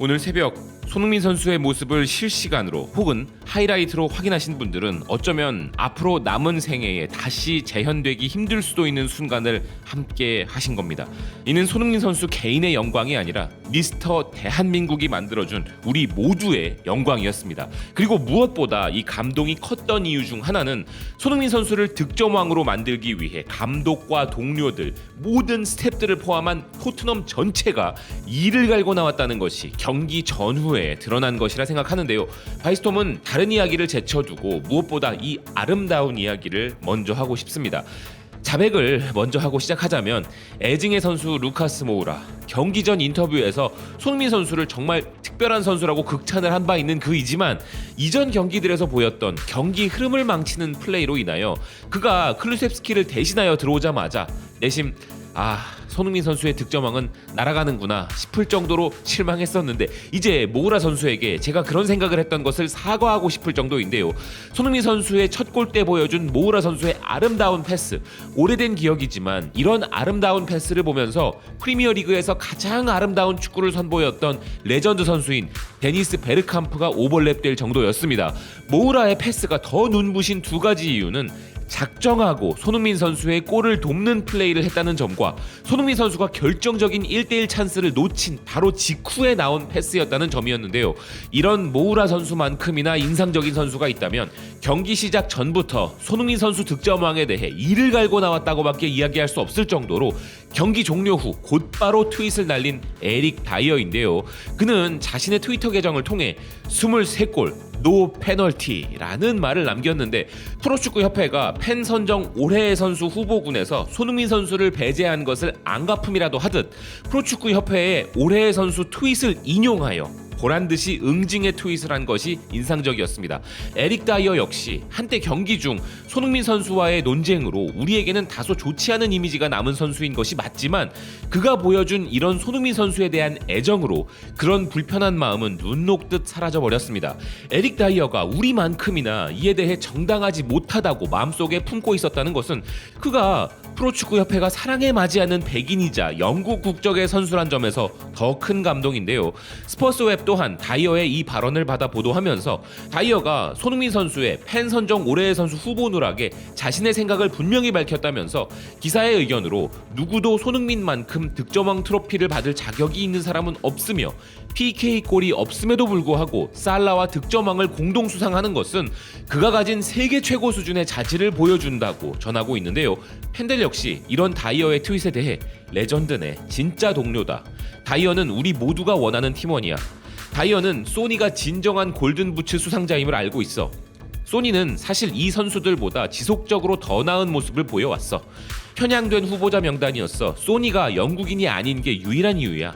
오늘 새벽 손흥민 선수의 모습을 실시간으로 혹은 하이라이트로 확인하신 분들은 어쩌면 앞으로 남은 생애에 다시 재현되기 힘들 수도 있는 순간을 함께 하신 겁니다. 이는 손흥민 선수 개인의 영광이 아니라 미스터 대한민국이 만들어준 우리 모두의 영광이었습니다. 그리고 무엇보다 이 감동이 컸던 이유 중 하나는 손흥민 선수를 득점왕으로 만들기 위해 감독과 동료들 모든 스탭들을 포함한 토트넘 전체가 이를 갈고 나왔다는 것이 경기 전후에 드러난 것이라 생각하는데요. 바이스톰은 다른 이야기를 제쳐두고 무엇보다 이 아름다운 이야기를 먼저 하고 싶습니다. 자백을 먼저 하고 시작하자면 애증의 선수 루카스 모우라 경기 전 인터뷰에서 손흥민 선수를 정말 특별한 선수라고 극찬을 한 바 있는 그이지만 이전 경기들에서 보였던 경기 흐름을 망치는 플레이로 인하여 그가 클루셉스키를 대신하여 들어오자마자 내심 아 손흥민 선수의 득점왕은 날아가는구나 싶을 정도로 실망했었는데 이제 모우라 선수에게 제가 그런 생각을 했던 것을 사과하고 싶을 정도인데요. 손흥민 선수의 첫 골 때 보여준 모우라 선수의 아름다운 패스 오래된 기억이지만 이런 아름다운 패스를 보면서 프리미어리그에서 가장 아름다운 축구를 선보였던 레전드 선수인 데니스 베르캄프가 오버랩될 정도였습니다. 모우라의 패스가 더 눈부신 두 가지 이유는 작정하고 손흥민 선수의 골을 돕는 플레이를 했다는 점과 손흥민 선수가 결정적인 1대1 찬스를 놓친 바로 직후에 나온 패스였다는 점이었는데요. 이런 모우라 선수만큼이나 인상적인 선수가 있다면 경기 시작 전부터 손흥민 선수 득점왕에 대해 이를 갈고 나왔다고밖에 이야기할 수 없을 정도로 경기 종료 후 곧바로 트윗을 날린 에릭 다이어인데요. 그는 자신의 트위터 계정을 통해 23골 노 페널티라는 말을 남겼는데 프로축구 협회가 팬 선정 올해의 선수 후보군에서 손흥민 선수를 배제한 것을 안갚음이라도 하듯 프로축구 협회의 올해의 선수 트윗을 인용하여 보란 듯이 응징의 트윗을 한 것이 인상적이었습니다. 에릭 다이어 역시 한때 경기 중 손흥민 선수와의 논쟁으로 우리에게는 다소 좋지 않은 이미지가 남은 선수인 것이 맞지만 그가 보여준 이런 손흥민 선수에 대한 애정으로 그런 불편한 마음은 눈 녹듯 사라져 버렸습니다. 에릭 다이어가 우리만큼이나 이에 대해 정당하지 못하다고 마음속에 품고 있었다는 것은 그가 프로축구 협회가 사랑에 맞이하는 백인이자 영국 국적의 선수란 점에서 더 큰 감동인데요. 스퍼스웹 또한 다이어의 이 발언을 받아 보도하면서 다이어가 손흥민 선수의 팬 선정 올해의 선수 후보 누락에 자신의 생각을 분명히 밝혔다면서 기사의 의견으로 누구도 손흥민만큼 득점왕 트로피를 받을 자격이 있는 사람은 없으며 PK 골이 없음에도 불구하고 살라와 득점왕을 공동 수상하는 것은 그가 가진 세계 최고 수준의 자질을 보여준다고 전하고 있는데요. 팬들 역시 이런 다이어의 트윗에 대해 레전드네, 진짜 동료다. 다이어는 우리 모두가 원하는 팀원이야. 다이어는 소니가 진정한 골든부츠 수상자임을 알고 있어. 소니는 사실 이 선수들보다 지속적으로 더 나은 모습을 보여왔어. 편향된 후보자 명단이었어. 소니가 영국인이 아닌 게 유일한 이유야.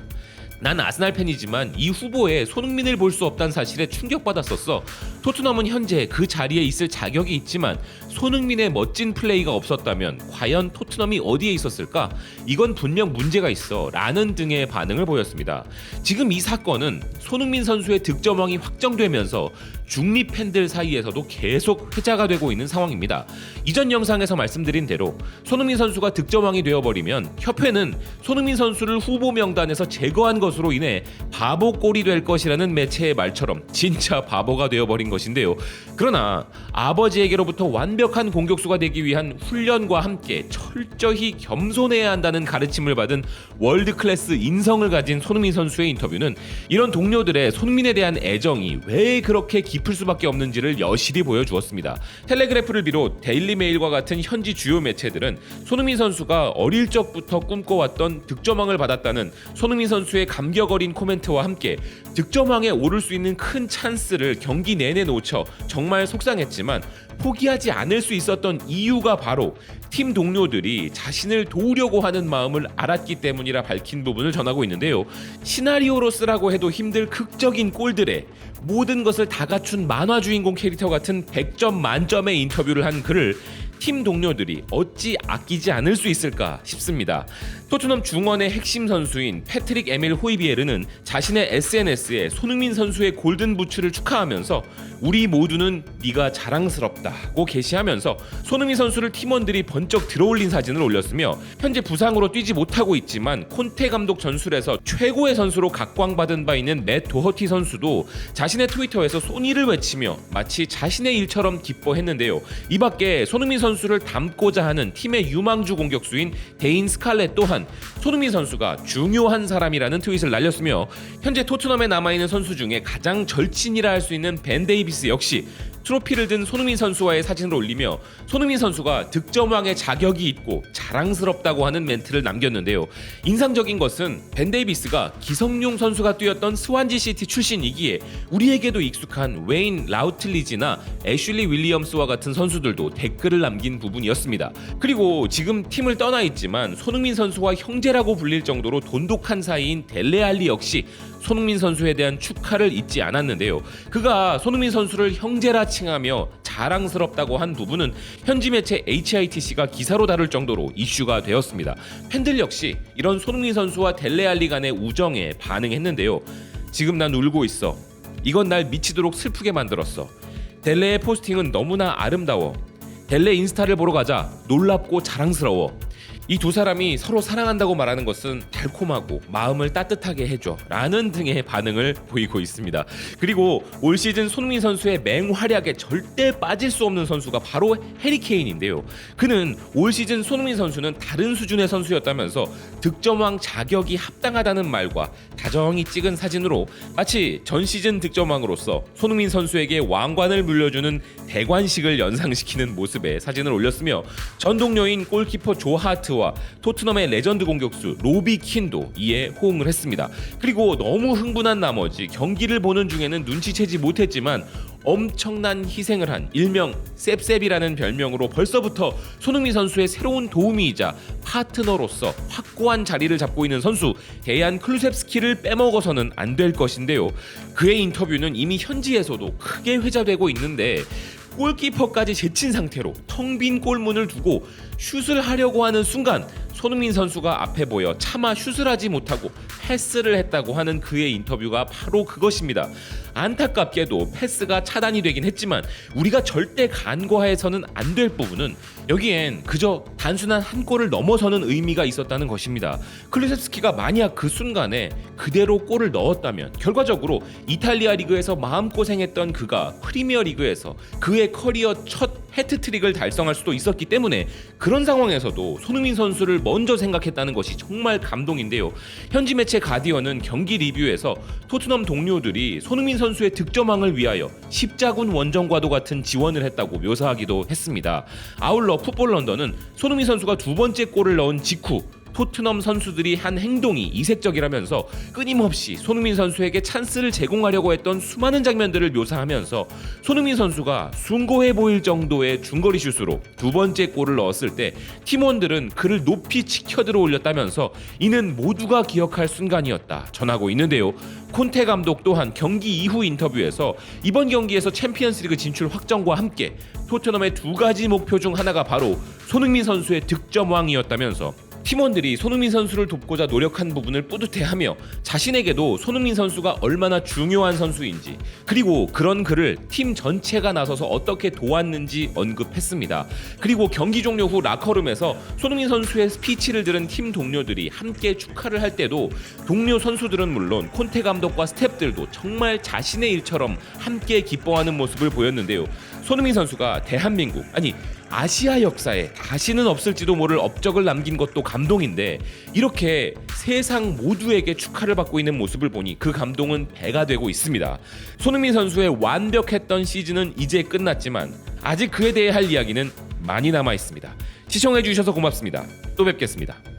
난 아스날 팬이지만 이 후보에 손흥민을 볼 수 없다는 사실에 충격받았었어. 토트넘은 현재 그 자리에 있을 자격이 있지만 손흥민의 멋진 플레이가 없었다면 과연 토트넘이 어디에 있었을까? 이건 분명 문제가 있어. 라는 등의 반응을 보였습니다. 지금 이 사건은 손흥민 선수의 득점왕이 확정되면서 중립 팬들 사이에서도 계속 회자가 되고 있는 상황입니다. 이전 영상에서 말씀드린 대로 손흥민 선수가 득점왕이 되어버리면 협회는 손흥민 선수를 후보 명단에서 제거한 것으로 인해 바보 꼴이 될 것이라는 매체의 말처럼 진짜 바보가 되어버린 것인데요. 그러나 아버지에게로부터 완벽한 공격수가 되기 위한 훈련과 함께 철저히 겸손해야 한다는 가르침을 받은 월드 클래스 인성을 가진 손흥민 선수의 인터뷰는 이런 동료들의 손흥민에 대한 애정이 왜 그렇게 깊을 수밖에 없는지를 여실히 보여주었습니다. 텔레그래프를 비롯 데일리메일과 같은 현지 주요 매체들은 손흥민 선수가 어릴 적부터 꿈꿔왔던 득점왕을 받았다는 손흥민 선수의 감격 어린 코멘트와 함께 득점왕에 오를 수 있는 큰 찬스를 경기 내내 놓쳐 정말 속상했지만 포기하지 않을 수 있었던 이유가 바로 팀 동료들이 자신을 도우려고 하는 마음을 알았기 때문이라 밝힌 부분을 전하고 있는데요. 시나리오로 쓰라고 해도 힘들 극적인 골들에 모든 것을 다 갖춘 만화 주인공 캐릭터 같은 100점 만점의 인터뷰를 한 그를 팀 동료들이 어찌 아끼지 않을 수 있을까 싶습니다. 토트넘 중원의 핵심 선수인 패트릭 에밀 호이비에르는 자신의 SNS에 손흥민 선수의 골든 부츠를 축하하면서 우리 모두는 네가 자랑스럽다고 게시하면서 손흥민 선수를 팀원들이 번쩍 들어올린 사진을 올렸으며 현재 부상으로 뛰지 못하고 있지만 콘테 감독 전술에서 최고의 선수로 각광받은 바 있는 맷 도허티 선수도 자신의 트위터에서 소니를 외치며 마치 자신의 일처럼 기뻐했는데요. 이 밖에 손흥민 선수 를 닮고자 하는 팀의 유망주 공격수인 데인 스칼렛 또한 손흥민 선수가 중요한 사람이라는 트윗을 날렸으며 현재 토트넘에 남아있는 선수 중에 가장 절친이라 할 수 있는 벤 데이비스 역시 트로피를 든 손흥민 선수와의 사진을 올리며 손흥민 선수가 득점왕의 자격이 있고 자랑스럽다고 하는 멘트를 남겼는데요. 인상적인 것은 벤 데이비스가 기성용 선수가 뛰었던 스완지 시티 출신이기에 우리에게도 익숙한 웨인 라우틀리지나 애슐리 윌리엄스와 같은 선수들도 댓글을 남긴 부분이었습니다. 그리고 지금 팀을 떠나 있지만 손흥민 선수와 형제라고 불릴 정도로 돈독한 사이인 델레알리 역시 손흥민 선수에 대한 축하를 잊지 않았는데요. 그가 손흥민 선수를 형제라 칭하며 자랑스럽다고 한 부분은 현지 매체 HITC가 기사로 다룰 정도로 이슈가 되었습니다. 팬들 역시 이런 손흥민 선수와 델레알리 간의 우정에 반응했는데요. 지금 난 울고 있어. 이건 날 미치도록 슬프게 만들었어. 델레의 포스팅은 너무나 아름다워. 델레 인스타를 보러 가자. 놀랍고 자랑스러워. 이 두 사람이 서로 사랑한다고 말하는 것은 달콤하고 마음을 따뜻하게 해줘 라는 등의 반응을 보이고 있습니다. 그리고 올 시즌 손흥민 선수의 맹활약에 절대 빠질 수 없는 선수가 바로 해리 케인인데요. 그는 올 시즌 손흥민 선수는 다른 수준의 선수였다면서 득점왕 자격이 합당하다는 말과 다정히 찍은 사진으로 마치 전 시즌 득점왕으로서 손흥민 선수에게 왕관을 물려주는 대관식을 연상시키는 모습의 사진을 올렸으며 전 동료인 골키퍼 조 하트 와 토트넘의 레전드 공격수 로비 킨도 이에 호응을 했습니다. 그리고 너무 흥분한 나머지 경기를 보는 중에는 눈치채지 못했지만 엄청난 희생을 한 일명 셉셉이라는 별명으로 벌써부터 손흥민 선수의 새로운 도우미이자 파트너로서 확고한 자리를 잡고 있는 선수 대안 클루셉스키를 빼먹어서는 안 될 것인데요. 그의 인터뷰는 이미 현지에서도 크게 회자되고 있는데 골키퍼까지 제친 상태로 텅 빈 골문을 두고 슛을 하려고 하는 순간 손흥민 선수가 앞에 보여 차마 슛을 하지 못하고 패스를 했다고 하는 그의 인터뷰가 바로 그것입니다. 안타깝게도 패스가 차단이 되긴 했지만 우리가 절대 간과해서는 안 될 부분은 여기엔 그저 단순한 한 골을 넘어서는 의미가 있었다는 것입니다. 클루셉스키가 만약 그 순간에 그대로 골을 넣었다면 결과적으로 이탈리아 리그에서 마음고생했던 그가 프리미어 리그에서 그의 커리어 첫 해트트릭을 달성할 수도 있었기 때문에 그런 상황에서도 손흥민 선수를 먼저 생각했다는 것이 정말 감동인데요. 현지 매체 가디언은 경기 리뷰에서 토트넘 동료들이 손흥민 선수의 득점왕을 위하여 십자군 원정과도 같은 지원을 했다고 묘사하기도 했습니다. 아울러 풋볼 런던은 손흥민 선수가 두 번째 골을 넣은 직후 토트넘 선수들이 한 행동이 이색적이라면서 끊임없이 손흥민 선수에게 찬스를 제공하려고 했던 수많은 장면들을 묘사하면서 손흥민 선수가 숭고해 보일 정도의 중거리 슛으로 두 번째 골을 넣었을 때 팀원들은 그를 높이 치켜들어 올렸다면서 이는 모두가 기억할 순간이었다 전하고 있는데요. 콘테 감독 또한 경기 이후 인터뷰에서 이번 경기에서 챔피언스리그 진출 확정과 함께 토트넘의 두 가지 목표 중 하나가 바로 손흥민 선수의 득점왕이었다면서 팀원들이 손흥민 선수를 돕고자 노력한 부분을 뿌듯해하며 자신에게도 손흥민 선수가 얼마나 중요한 선수인지 그리고 그런 그를 팀 전체가 나서서 어떻게 도왔는지 언급했습니다. 그리고 경기 종료 후 라커룸에서 손흥민 선수의 스피치를 들은 팀 동료들이 함께 축하를 할 때도 동료 선수들은 물론 콘테 감독과 스탭들도 정말 자신의 일처럼 함께 기뻐하는 모습을 보였는데요. 손흥민 선수가 대한민국 아니 아시아 역사에 다시는 없을지도 모를 업적을 남긴 것도 감동인데 이렇게 세상 모두에게 축하를 받고 있는 모습을 보니 그 감동은 배가 되고 있습니다. 손흥민 선수의 완벽했던 시즌은 이제 끝났지만 아직 그에 대해 할 이야기는 많이 남아 있습니다. 시청해 주셔서 고맙습니다. 또 뵙겠습니다.